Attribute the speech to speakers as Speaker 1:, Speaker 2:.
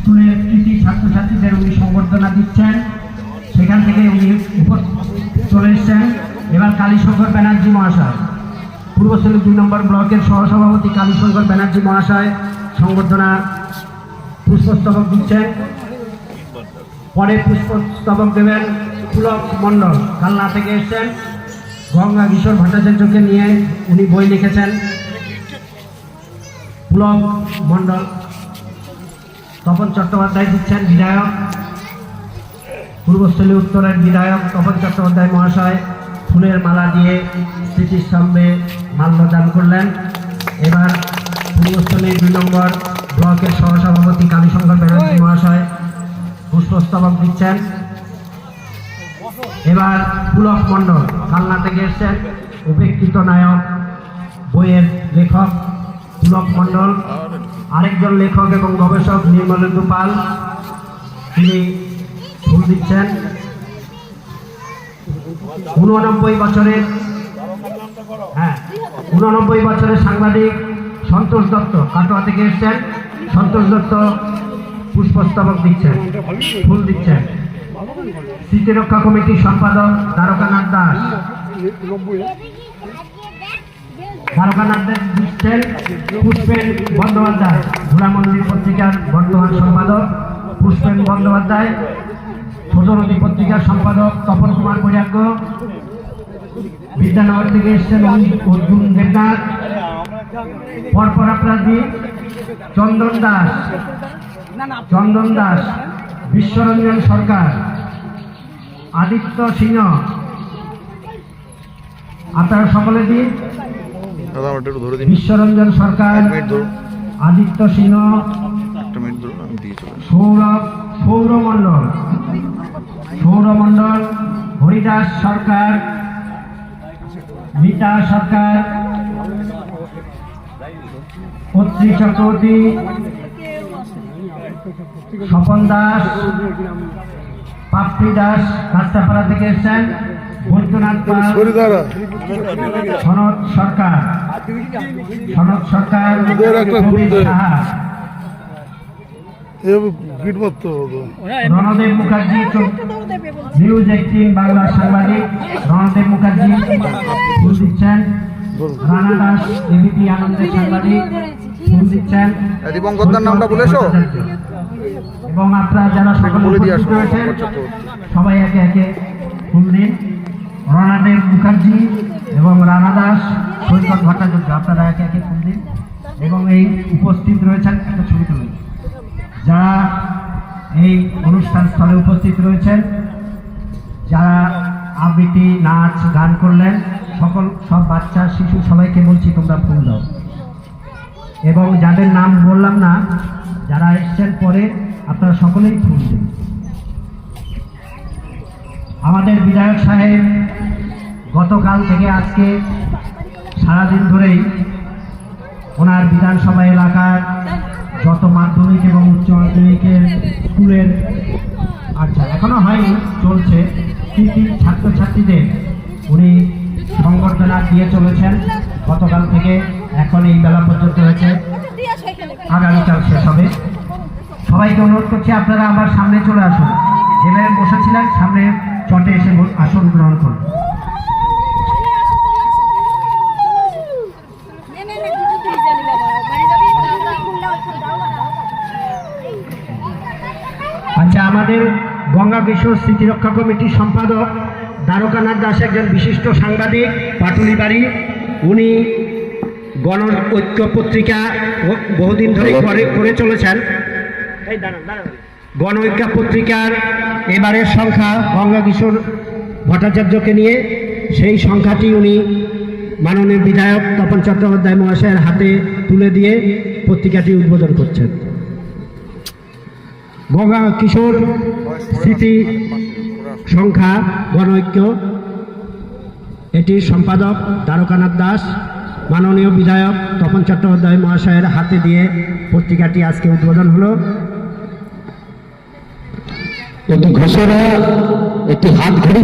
Speaker 1: স্কুলের কৃতি ছাত্রছাত্রীদের উনি সংবর্ধনা দিচ্ছেন। সেখান থেকে উনি উপর চলে এসছেন। এবার কালীশঙ্কর ব্যানার্জি মহাশয়। পূর্বস্থলী দুই নম্বর ব্লকের সহসভাপতি কালীশঙ্কর ব্যানার্জি মহাশয় সংবর্ধনা পুষ্পস্তবক দিচ্ছেন। পরে পুষ্পস্তবক দেবেন পুলক মণ্ডল। কালনা থেকে এসছেন। গঙ্গা কিশোর ভট্টাচার্যকে নিয়ে উনি বই লিখেছেন। পুলক মণ্ডল তপন চট্টোপাধ্যায় দিচ্ছেন বিধায়ক। পূর্বস্থলী উত্তরের বিধায়ক তপন চট্টোপাধ্যায় মহাশয় ফুলের মালা দিয়ে স্মৃতিস্তম্ভে মাল্যদান করলেন। এবার পূর্বস্থলী দুই নম্বর ব্লকের সহসভাপতি কালীশঙ্কর ব্যানার্জি মহাশয় পুষ্পস্তবক দিচ্ছেন। এবার পুলক মণ্ডল কালনা থেকে এসছেন। উপেক্ষিত নায়ক বইয়ের লেখক পুলক মণ্ডল আরেকজন লেখক এবং গবেষক নির্মলেন্দু পাল, তিনি ফুল দিচ্ছেন। উননব্বই বছরের হ্যাঁ উননব্বই বছরের সাংবাদিক সন্তোষ দত্ত কাটোয়া থেকে এসছেন। সন্তোষ দত্ত পুষ্পস্তবক দিচ্ছেন, ফুল দিচ্ছেন। স্মৃতিরক্ষা কমিটির সম্পাদক দ্বারকানাথ দাস। দাস দিচ্ছেন পুষ্পেন বন্দ্যোপাধ্যায় ধুলা মন্দির পত্রিকার বর্তমান সম্পাদক, পুষ্পেন বন্দ্যোপাধ্যায় ছোটনদী পত্রিকার সম্পাদক তপন কুমার বৈরাগ্য, বিদ্যানগর থেকে এসছেন অর্জুন দেবনাথ, পরপর আপনাদি চন্দন দাস চন্দন দাস, বিশ্বরঞ্জন সরকার, আদিত্য সিংহ। আপনারা সকলে দিন
Speaker 2: দাদা আমারটা একটু ধরে দিন।
Speaker 1: বিশ্বরঞ্জন সরকার
Speaker 2: এক মিনিট ধরুন।
Speaker 1: আদিত্য সিংহ
Speaker 2: একটা মিনিট ধরুন আমি দিয়ে চলে আসি।
Speaker 1: সৌরভ সৌরমণ্ডল সৌরমণ্ডল হরিদাস সরকার মিতা সরকার পত্রী চক্রবর্তী স্বপন দাস পাপড়ি দাস কাস্তাপাড়া থেকে এসছেন। বৈদ্যনাথ পাল সনদ সরকার। সনদ সরকার রণদেব মুখার্জি চৌ- নিউজ এইটিন বাংলা সাংবাদিক রণদেব মুখার্জি ফুল দিচ্ছেন রানা দাস এবিপি আনন্দের সাংবাদিক ফুল দিচ্ছেন
Speaker 2: এই নামটা বলেছ?
Speaker 1: এবং আপনারা যারা সকলে রয়েছেন সবাই একে একে ফুল দিন। রণদেব মুখার্জি এবং রানা দাস সৈকত ভট্টাচার্য, আপনারা একে একে ফুল এবং এই উপস্থিত রয়েছেন একটা ছবি তুলুন। যারা এই অনুষ্ঠান স্থলে উপস্থিত রয়েছেন, যারা আবৃত্তি, নাচ, গান করলেন, সকল, সব বাচ্চা, শিশু, সবাইকে বলছি তোমরা ফুল দাও। এবং যাদের নাম বললাম না, যারা এসছেন পরে, আপনারা সকলেই ফুল দিন। আমাদের বিধায়ক সাহেব গতকাল থেকে আজকে সারাদিন ধরেই ওনার বিধানসভা এলাকার যত মাধ্যমিক এবং উচ্চ মাধ্যমিকের স্কুলের আচ্ছা এখনও হয়নি, চলছে। কৃতি ছাত্রছাত্রীদের উনি সংবর্ধনা দিয়ে চলেছেন। গতকাল থেকে এখন এই বেলা পর্যন্ত হয়েছে। আগামীকাল শেষ হবে। সবাইকে অনুরোধ করছি আপনারা আবার সামনে চলে আসুন। যেভাবে বসেছিলেন, সামনে আসন গ্রহণ করুন। আচ্ছা আমাদের গঙ্গা কিশোর স্মৃতিরক্ষা কমিটির সম্পাদক দ্বারকানাথ দাস একজন বিশিষ্ট সাংবাদিক পাটুলি বাড়ি উনি গণ ঐক্য পত্রিকা বহুদিন ধরে করে করে চলেছেন। গণ ঐক্য পত্রিকার এবারের সংখ্যা গঙ্গা কিশোর ভট্টাচার্যকে নিয়ে সেই সংখ্যাটি উনি মাননীয় বিধায়ক তপন চট্টোপাধ্যায় মহাশয়ের হাতে তুলে দিয়ে পত্রিকাটি উদ্বোধন করছেন। গঙ্গা কিশোর স্মৃতি সংখ্যা গণঐক্য। এটির সম্পাদক দ্বারকানাথ দাস, মাননীয় বিধায়ক তপন চট্টোপাধ্যায় মহাশয়ের হাতে দিয়ে পত্রিকাটি আজকে উদ্বোধন হলো।
Speaker 3: একটি ঘোষণা একটি হাত ঘড়ি